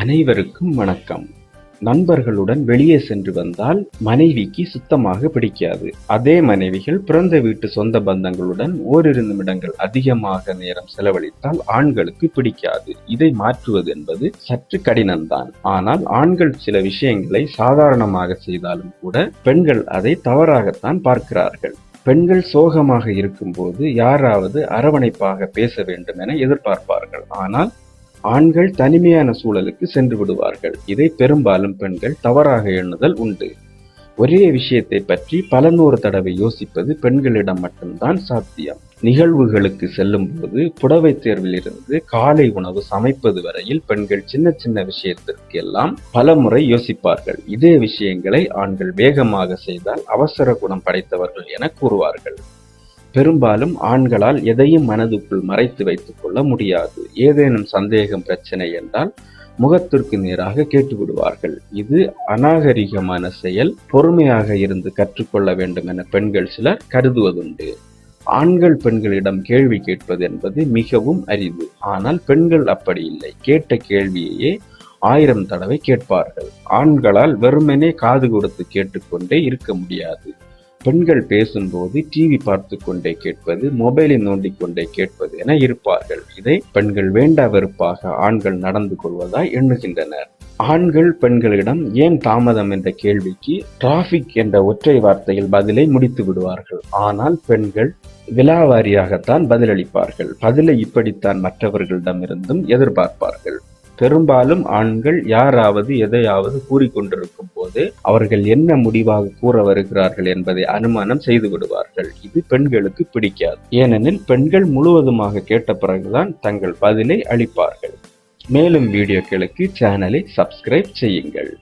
அனைவருக்கும் வணக்கம். நண்பர்களுடன் வெளியே சென்று வந்தால் மனைவிக்கு சுத்தமாக பிடிக்காது. அதே மனைவிகள் பிறந்த வீட்டு சொந்த பந்தங்களுடன் ஓரிரு நிமிடங்கள் அதிகமாக நேரம் செலவழித்தால் ஆண்களுக்கு பிடிக்காது. இதை மாற்றுவது என்பது சற்று கடினம்தான். ஆனால் ஆண்கள் சில விஷயங்களை சாதாரணமாக செய்தாலும் கூட பெண்கள் அதை தவறாகத்தான் பார்க்கிறார்கள். பெண்கள் சோகமாக இருக்கும்போது யாராவது அரவணைப்பாக பேச வேண்டும் என எதிர்பார்ப்பார்கள். ஆனால் ஆண்கள் தனிமையான சூழலுக்கு சென்று விடுவார்கள். இதை பெரும்பாலும் பெண்கள் தவறாக எண்ணுதல் உண்டு. ஒரே விஷயத்தை பற்றி பல நூறு தடவை யோசிப்பது பெண்களிடம் மட்டும்தான் சாத்தியம். நிகழ்வுகளுக்கு செல்லும்போது புடவை தேர்விலிருந்து காலை உணவு சமைப்பது வரையில் பெண்கள் சின்ன சின்ன விஷயத்திற்கு எல்லாம் பல முறை யோசிப்பார்கள். இதே விஷயங்களை ஆண்கள் வேகமாக செய்தால் அவசர குணம் படைத்தவர்கள் என கூறுவார்கள். பெரும்பாலும் ஆண்களால் எதையும் மனதுக்குள் மறைத்து வைத்துக் கொள்ள முடியாது. ஏதேனும் சந்தேகம் பிரச்சனை என்றால் முகத்திற்கு நேராக கேட்டு விடுவார்கள் இது அநாகரிகமான செயல். பொறுமையாக இருந்து கற்றுக்கொள்ள வேண்டும் என பெண்கள் சிலர் கருதுவதுண்டு. ஆண்கள் பெண்களிடம் கேள்வி கேட்பது என்பது மிகவும் அரிது. ஆனால் பெண்கள் அப்படி இல்லை. கேட்ட கேள்வியையே ஆயிரம் தடவை கேட்பார்கள். ஆண்களால் வெறுமனே காது கொடுத்து கேட்டுக்கொண்டே இருக்க முடியாது. பெண்கள் பேசும்போது டிவி பார்த்து கொண்டே கேட்பது மொபைலை நோண்டி கொண்டே கேட்பது என இருப்பார்கள். இதை பெண்கள் வேண்டா வெறுப்பாக ஆண்கள் நடந்து கொள்வதாய் எண்ணுகின்றனர். ஆண்கள் பெண்களிடம் ஏன் தாமதம் என்ற கேள்விக்கு டிராபிக் என்ற ஒற்றை வார்த்தையில் பதிலை முடித்து விடுவார்கள். ஆனால் பெண்கள் விலாவாரியாகத்தான் பதிலளிப்பார்கள். பதிலை இப்படித்தான் மற்றவர்களிடமிருந்தும் எதிர்பார்ப்பார்கள். பெரும்பாலும் ஆண்கள் யாராவது எதையாவது கூறிக்கொண்டிருக்கும் போது அவர்கள் என்ன முடிவாக கூற வருகிறார்கள் என்பதை அனுமானம் செய்து விடுவார்கள். இது பெண்களுக்கு பிடிக்காது. ஏனெனில் பெண்கள் முழுவதுமாக கேட்ட பிறகுதான் தங்கள் பதிலை அளிப்பார்கள். மேலும் வீடியோக்களுக்கு சேனலை சப்ஸ்கிரைப் செய்யுங்கள்.